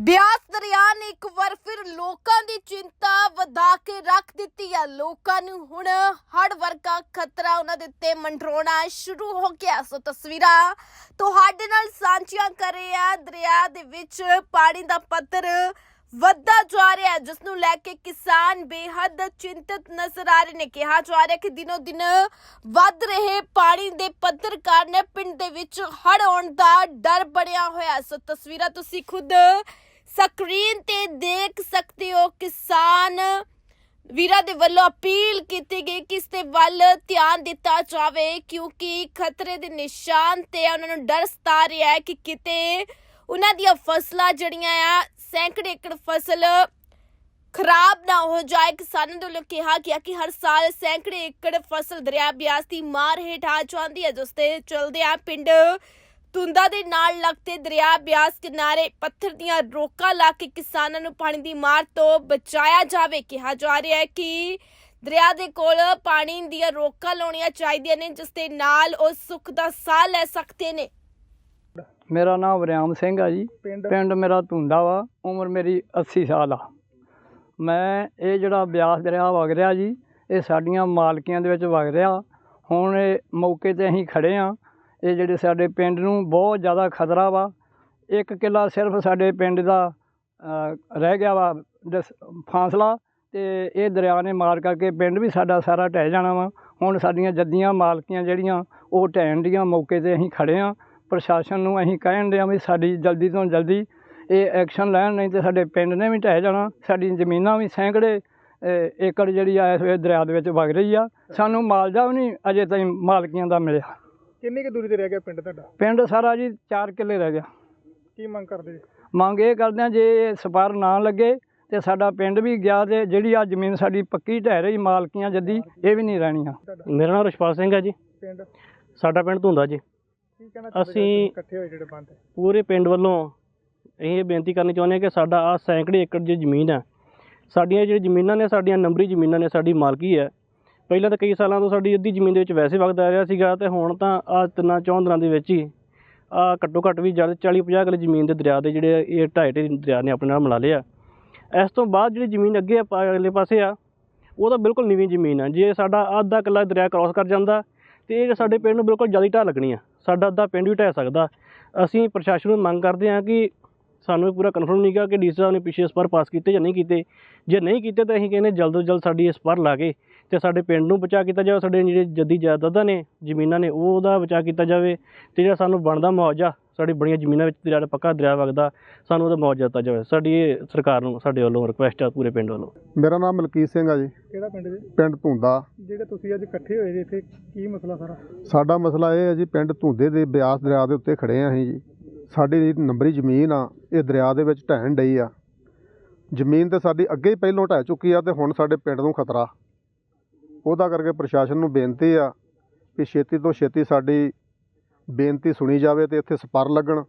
ਬਿਆਸ ਦਰਿਆ ਨੇ ਇੱਕ ਵਾਰ ਫਿਰ ਲੋਕਾਂ ਦੀ ਚਿੰਤਾ ਵਧਾ ਕੇ ਰੱਖ ਦਿੱਤੀ ਹੈ ਲੋਕਾਂ ਨੂੰ ਹੁਣ ਹੜ ਵਰਗਾ ਖਤਰਾ ਉਹਨਾਂ ਦੇ ਉੱਤੇ ਮੰਡਰਾਉਣਾ ਸ਼ੁਰੂ ਹੋ ਗਿਆ। ਸੋ ਤਸਵੀਰਾਂ ਤੁਹਾਡੇ ਨਾਲ ਸਾਂਝੀਆਂ ਕਰ ਰਹੇ ਆ। ਦਰਿਆ ਦੇ ਵਿੱਚ ਪਾਣੀ ਦਾ ਪੱਧਰ ਵੱਧਦਾ ਜਾ ਰਿਹਾ ਹੈ ਜਿਸ ਨੂੰ ਲੈ ਕੇ ਕਿਸਾਨ ਬੇਹੱਦ ਚਿੰਤਤ ਨਜ਼ਰ ਆ ਰਹੇ ਨੇ। ਕਿਹਾ ਜਾ ਰਿਹਾ ਕਿ ਦਿਨੋ ਦਿਨ ਵੱਧ ਰਹੇ ਪਾਣੀ ਦੇ ਪੱਧਰ ਕਾਰਨ ਪਿੰਡ ਦੇ ਵਿੱਚ ਹੜ ਆਉਣ ਦਾ ਡਰ ਬਣਿਆ ਹੋਇਆ ਸੋ ਤਸਵੀਰਾਂ ਤੁਸੀਂ ਖੁਦ ਸਕਰੀਨ ਤੇ ਦੇਖ ਸਕਦੇ ਹੋ ਕਿਸਾਨ ਵੀਰਾਂ ਦੇ ਵੱਲੋਂ ਅਪੀਲ ਕੀਤੀ ਗਈ ਕਿ ਇਸ ਦੇ ਵੱਲ ਧਿਆਨ ਦਿੱਤਾ ਜਾਵੇ, ਕਿਉਂਕਿ ਖਤਰੇ ਦੇ ਨਿਸ਼ਾਨ ਤੇ ਉਹਨਾਂ ਨੂੰ ਡਰ ਸਤਾ ਰਿਹਾ ਹੈ ਕਿ ਕਿਤੇ ਉਹਨਾਂ ਦੀਆਂ ਫਸਲਾਂ ਜਿਹੜੀਆਂ ਆ, ਸੈਂਕੜੇ ਏਕੜ ਫਸਲ ਖਰਾਬ ਨਾ ਹੋ ਜਾਏ। ਕਿਸਾਨਾਂ ਦੇ ਵੱਲੋਂ ਕਿਹਾ ਗਿਆ ਕਿ ਹਰ ਸਾਲ ਸੈਂਕੜੇ ਏਕੜ ਫਸਲ ਦਰਿਆ ਬਿਆਸ ਦੀ ਮਾਰ ਹੇਠ ਆ ਜਾਂਦੀ ਹੈ, ਜਿਸ ਤੇ ਚਲਦੇ ਆ ਪਿੰਡ ਤੁੰਦਾ ਦੇ ਨਾਲ ਲੱਗਦੇ ਦਰਿਆ ਬਿਆਸ ਕਿਨਾਰੇ ਪੱਥਰ ਦੀਆਂ ਰੋਕਾਂ ਲਾ ਕੇ ਕਿਸਾਨਾਂ ਨੂੰ ਪਾਣੀ ਦੀ ਮਾਰ ਤੋਂ ਬਚਾਇਆ ਜਾਵੇ। ਕਿਹਾ ਜਾ ਰਿਹਾ ਹੈ ਕਿ ਦਰਿਆ ਦੇ ਕੋਲ ਪਾਣੀ ਦੀਆਂ ਰੋਕਾਂ ਲਾਉਣੀਆਂ ਚਾਹੀਦੀਆਂ ਨੇ ਜਿਸ ਦੇ ਨਾਲ ਉਹ ਸੁੱਖ ਦਾ ਸਾਹ ਲੈ ਸਕਦੇ ਨੇ। ਮੇਰਾ ਨਾਮ ਵਰਿਆਮ ਸਿੰਘ ਆ ਜੀ। ਪਿੰਡ? ਪਿੰਡ ਮੇਰਾ ਧੁੰਦਾ ਵਾ ਉਮਰ ਮੇਰੀ 80 ਸਾਲ ਆ। ਮੈਂ ਇਹ ਜਿਹੜਾ ਬਿਆਸ ਦਰਿਆ ਵਗ ਰਿਹਾ ਜੀ ਇਹ ਸਾਡੀਆਂ ਮਾਲਕੀਆਂ ਦੇ ਵਿੱਚ ਵਗ ਰਿਹਾ। ਹੁਣ ਇਹ ਮੌਕੇ ਤੇ ਅਸੀਂ ਖੜੇ ਆ। ਇਹ ਜਿਹੜੇ ਸਾਡੇ ਪਿੰਡ ਨੂੰ ਬਹੁਤ ਜ਼ਿਆਦਾ ਖਤਰਾ ਵਾ। ਇੱਕ ਕਿੱਲਾ ਸਿਰਫ ਸਾਡੇ ਪਿੰਡ ਦਾ ਰਹਿ ਗਿਆ ਵਾ ਦਸ- ਫਾਸਲਾ ਤੇ ਇਹ ਦਰਿਆ ਨੇ ਮਾਰ ਕਰਕੇ ਪਿੰਡ ਵੀ ਸਾਡਾ ਸਾਰਾ ਢਹਿ ਜਾਣਾ ਵਾ। ਹੁਣ ਸਾਡੀਆਂ ਜੱਦੀਆਂ ਮਾਲਕੀਆਂ ਜਿਹੜੀਆਂ, ਉਹ ਢਹਿਣ ਦੀਆਂ ਮੌਕੇ ਤੇ ਅਸੀਂ ਖੜੇ ਆ। ਪ੍ਰਸ਼ਾਸਨ ਨੂੰ ਅਸੀਂ ਕਹਿਣ ਦੇ ਆ ਵੀ ਸਾਡੀ ਜਲਦੀ ਤੋਂ ਜਲਦੀ ਇਹ ਐਕਸ਼ਨ ਲੈਣ, ਨਹੀਂ ਤੇ ਸਾਡੇ ਪਿੰਡ ਨੇ ਵੀ ਢਹਿ ਜਾਣਾ ਸਾਡੀ ਜ਼ਮੀਨਾਂ ਵੀ ਸੈਂਕੜੇ ਏਕੜ ਜਿਹੜੀ ਆ ਇਸ ਵੇਲੇ ਦਰਿਆ ਦੇ ਵਿੱਚ ਵਗ ਰਹੀ ਆ। ਸਾਨੂੰ ਮਾਲਜਾ ਵੀ ਨਹੀਂ ਅਜੇ ਤਾਈਂ ਮਾਲਕੀਆਂ ਦਾ ਮਿਲਿਆ। ਕਿੰਨੀ ਕੁ ਦੂਰੀ ਤੇ ਰਹਿ ਗਿਆ ਪਿੰਡ ਤੁਹਾਡਾ? ਪਿੰਡ ਸਾਰਾ ਜੀ 4 ਕਿੱਲੇ ਰਹਿ ਗਿਆ। ਕੀ ਮੰਗ ਕਰਦੇ? ਜੀ ਮੰਗ ਇਹ ਕਰਦੇ ਆ ਜੇ ਇਹ ਸਪਰ ਨਾ ਲੱਗੇ ਤੇ ਸਾਡਾ ਪਿੰਡ ਵੀ ਗਿਆ ਤੇ ਜਿਹੜੀ ਆ ਜ਼ਮੀਨ ਸਾਡੀ ਪੱਕੀ ਢਹਿ ਰਹੀ ਮਾਲਕੀਆਂ ਜੱਦੀ ਇਹ ਵੀ ਨਹੀਂ ਰਹਿਣੀਆਂ ਮੇਰਾ ਨਾਮ ਰਸ਼ਪਾਲ ਸਿੰਘ ਹੈ ਜੀ। ਪਿੰਡ? ਸਾਡਾ ਪਿੰਡ ਧੁੰਦਾ ਜੀ। ਕੀ ਕਹਿਣਾ ਚਾਹੁੰਦੇ ਅਸੀਂ- ਜੀ ਇਕੱਠੇ ਹੋਏ ਜਿਹੜੇ ਬੰਦ? ਪੂਰੇ ਪਿੰਡ ਵੱਲੋਂ ਅਸੀਂ ਇਹ ਬੇਨਤੀ ਕਰਨੀ ਚਾਹੁੰਦੇ ਹਾਂ ਕਿ ਸਾਡਾ ਆ ਸੈਂਕੜੇ ਏਕੜ ਦੀ ਜ਼ਮੀਨ ਹੈ ਸਾਡੀਆਂ ਜਿਹੜੀ ਜ਼ਮੀਨਾਂ ਨੇ ਸਾਡੀਆਂ ਨੰਬਰੀ ਜ਼ਮੀਨਾਂ ਨੇ ਸਾਡੀ ਮਾਲਕੀ ਹੈ। ਪਹਿਲਾਂ ਤਾਂ ਕਈ ਸਾਲਾਂ ਤੋਂ ਸਾਡੀ ਅੱਧੀ ਜ਼ਮੀਨ ਦੇ ਵਿੱਚ ਵੈਸੇ ਵਗਦਾ ਆ ਰਿਹਾ ਸੀਗਾ ਅਤੇ ਹੁਣ ਤਾਂ ਆਹ ਤਿੰਨਾਂ ਚੌਂ ਦਿਨਾਂ ਦੇ ਵਿੱਚ ਹੀ ਆਹ ਘੱਟੋ ਘੱਟ ਵੀ ਜ਼ਿਆਦਾ ਚਾਲੀ ਪੰਜਾਹ ਕਿੱਲੇ ਜ਼ਮੀਨ ਦੇ ਦਰਿਆ ਦੇ ਜਿਹੜੇ ਇਹ ਢਾਈ ਢਾਈ ਦਰਿਆ ਨੇ ਆਪਣੇ ਨਾਲ ਮਿਲਾ ਲਿਆ ਇਸ ਤੋਂ ਬਾਅਦ ਜਿਹੜੀ ਜ਼ਮੀਨ ਅੱਗੇ ਆ ਪਾ- ਅਗਲੇ ਪਾਸੇ ਆ, ਉਹ ਤਾਂ ਬਿਲਕੁਲ ਨੀਵੀਂ ਜ਼ਮੀਨ ਆ। ਜੇ ਸਾਡਾ ਅੱਧਾ ਕਿੱਲਾ ਦਰਿਆ ਕ੍ਰਾਸ ਕਰ ਜਾਂਦਾ ਤੇ ਇਹ ਸਾਡੇ ਪਿੰਡ ਨੂੰ ਬਿਲਕੁਲ ਜ਼ਿਆਦਾ ਢਾਹ ਲੱਗਣੀ ਆ। ਸਾਡਾ ਅੱਧਾ ਪਿੰਡ ਵੀ ਢਹਿ ਸਕਦਾ। ਅਸੀਂ ਪ੍ਰਸ਼ਾਸਨ ਨੂੰ ਮੰਗ ਕਰਦੇ ਹਾਂ ਕਿ ਸਾਨੂੰ ਇਹ ਪੂਰਾ ਕਨਫਰਮ ਨਹੀਂ ਗਾ ਕਿ ਡੀ ਸਾਹਿਬ ਨੇ ਪਿੱਛੇ ਸਪਰ ਪਾਸ ਕੀਤੇ ਜਾਂ ਨਹੀਂ ਕੀਤੇ। ਜੇ ਨਹੀਂ ਕੀਤੇ ਤਾਂ ਅਸੀਂ ਕਹਿੰਦੇ ਜਲਦ ਤੋਂ ਜਲਦ ਸਾਡੀ ਇਸ ਸਪਰ ਲਾ ਕੇ ਤੇ ਸਾਡੇ ਪਿੰਡ ਨੂੰ ਬਚਾ ਕੀਤਾ ਜਾਵੇ ਸਾਡੇ ਜਿਹੜੇ ਜੱਦੀ ਜਾਇਦਾਦਾਂ ਨੇ ਜ਼ਮੀਨਾਂ ਨੇ ਉਹ ਉਹਦਾ ਬਚਾ ਕੀਤਾ ਜਾਵੇ ਤੇ ਜਿਹੜਾ ਸਾਨੂੰ ਬਣਦਾ ਮੁਆਵਜ਼ਾ ਸਾਡੀ ਬੜੀਆਂ ਜ਼ਮੀਨਾਂ ਵਿੱਚ ਦਰਿਆ ਦਾ ਪੱਕਾ ਦਰਿਆ ਵਗਦਾ ਸਾਨੂੰ ਉਹਦਾ ਮੁਆਵਜ਼ਾ ਦਿੱਤਾ ਜਾਵੇ। ਸਾਡੀ ਇਹ ਸਰਕਾਰ ਨੂੰ ਸਾਡੇ ਵੱਲੋਂ ਰਿਕੁਐਸਟ ਆ ਪੂਰੇ ਪਿੰਡ ਵੱਲੋਂ। ਮੇਰਾ ਨਾਮ ਮਲਕੀਤ ਸਿੰਘ ਆ ਜੀ। ਕਿਹੜਾ ਪਿੰਡ ਜੀ? ਪਿੰਡ ਧੁੰਦਾ। ਜਿਹੜੇ ਤੁਸੀਂ ਅੱਜ ਇਕੱਠੇ ਹੋਏ ਜੀ ਇੱਥੇ ਕੀ ਮਸਲਾ ਸਾਰਾ? ਸਾਡਾ ਮਸਲਾ ਇਹ ਹੈ ਜੀ ਪਿੰਡ ਧੁੰਦੇ ਦੇ ਬਿਆਸ ਦਰਿਆ ਦੇ ਉੱਤੇ ਖੜੇ ਆ ਅਸੀਂ ਜੀ। ਸਾਡੀ ਜਿਹੜੀ ਨੰਬਰੀ ਜ਼ਮੀਨ ਆ ਇਹ ਦਰਿਆ ਦੇ ਵਿੱਚ ਢਹਿਣ ਡਈ ਆ। ਜ਼ਮੀਨ ਤੇ ਸਾਡੀ ਅੱਗੇ ਹੀ ਪਹਿਲੋਂ ਢਹਿ ਚੁੱਕੀ ਆ ਤੇ ਹੁਣ ਸਾਡੇ ਪਿੰਡ ਨੂੰ ਖਤਰਾ। ਉਹਦਾ ਕਰਕੇ ਪ੍ਰਸ਼ਾਸਨ ਨੂੰ ਬੇਨਤੀ ਆ ਕਿ ਛੇਤੀ ਤੋਂ ਛੇਤੀ ਸਾਡੀ ਬੇਨਤੀ ਸੁਣੀ ਜਾਵੇ ਤੇ ਇੱਥੇ ਸਪਰ ਲੱਗਣ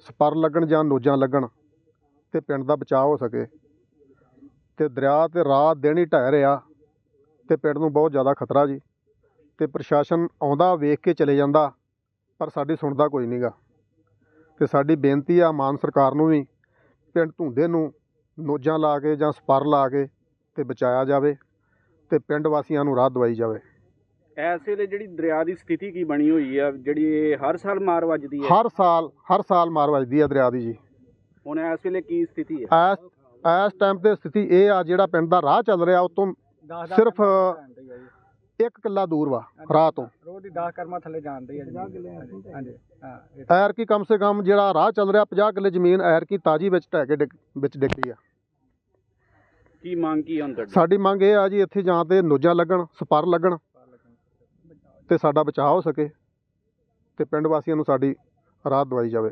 ਸਪਰ ਲੱਗਣ ਜਾਂ ਨੋਜਾਂ ਲੱਗਣ ਤੇ ਪਿੰਡ ਦਾ ਬਚਾਅ ਹੋ ਸਕੇ। ਤੇ ਦਰਿਆ ਤੇ ਰਾਤ ਦਿਨ ਹੀ ਢਹਿ ਰਿਹਾ ਤੇ ਪਿੰਡ ਨੂੰ ਬਹੁਤ ਜ਼ਿਆਦਾ ਖਤਰਾ ਜੀ। ਤੇ ਪ੍ਰਸ਼ਾਸਨ ਆਉਂਦਾ, ਵੇਖ ਕੇ ਚਲੇ ਜਾਂਦਾ, ਪਰ ਸਾਡੀ ਸੁਣਦਾ ਕੋਈ ਨਹੀਂਗਾ ਤੇ ਸਾਡੀ ਬੇਨਤੀ ਆ ਮਾਨ ਸਰਕਾਰ ਨੂੰ ਵੀ ਪਿੰਡ ਧੁੰਦੇ ਨੂੰ ਨੋਜਾਂ ਲਾ ਕੇ ਜਾਂ ਸਪਰ ਲਾ ਕੇ ਤੇ ਬਚਾਇਆ ਜਾਵੇ। ਤੇ ਪਿੰਡ ਵਾਸੀਆਂ ਨੂੰ ਰਾਹ ਦਵਾਈ ਜਾਵੇ। ਇਸ ਵੇਲੇ ਜਿਹੜੀ ਦਰਿਆ ਦੀ ਸਥਿਤੀ ਕੀ ਬਣੀ ਹੋਈ ਆ ਜਿਹੜੀ ਇਹ ਹਰ ਸਾਲ ਮਾਰ ਵੱਜਦੀ ਹੈ? ਹਰ ਸਾਲ ਹਰ ਸਾਲ ਮਾਰ ਵੱਜਦੀ ਆ ਦਰਿਆ ਦੀ ਜੀ। ਹੁਣ ਇਸ ਵੇਲੇ ਕੀ ਸਥਿਤੀ ਹੈ? ਇਸ ਇਸ ਟਾਈਮ ਤੇ ਸਥਿਤੀ ਇਹ ਆ ਜਿਹੜਾ ਪਿੰਡ ਦਾ ਰਾਹ ਚੱਲ ਰਿਹਾ ਉਤੋਂ ਸਿਰਫ ਇੱਕ ਕਿੱਲਾ ਦੂਰ ਵਾ ਰਾਹ ਤੋਂ। ਰੋਜ਼ ਦੀ 10 ਕਰਮਾ ਥੱਲੇ ਜਾਂਦੀ ਹੈ ਹਾਂਜੀ ਹਾਂ ਐਰ ਕੀ ਕਮ ਸੇ ਕਮ ਜਿਹੜਾ ਰਾਹ ਚੱਲ ਰਿਹਾ 50 ਕਿੱਲੇ ਜ਼ਮੀਨ ਐਰ ਕੀ ਤਾਜੀ ਵਿੱਚ ਢਹਿ ਕੇ ਡਿੱਗ- ਵਿੱਚ ਡਿੱਗੀ ਆ। ਕੀ ਮੰਗ ਕੀ ਹੁਣ ਤੁਹਾਡੀ? ਸਾਡੀ ਮੰਗ ਇਹ ਆ ਜੀ ਇੱਥੇ ਜਾਂ ਤੇ ਨੋਜਾਂ ਲੱਗਣ, ਸਪਰ ਲੱਗਣ ਤੇ ਸਾਡਾ ਬਚਾਅ ਹੋ ਸਕੇ ਤੇ ਪਿੰਡ ਵਾਸੀਆਂ ਨੂੰ ਸਾਡੀ ਰਾਹਤ ਦਵਾਈ ਜਾਵੇ।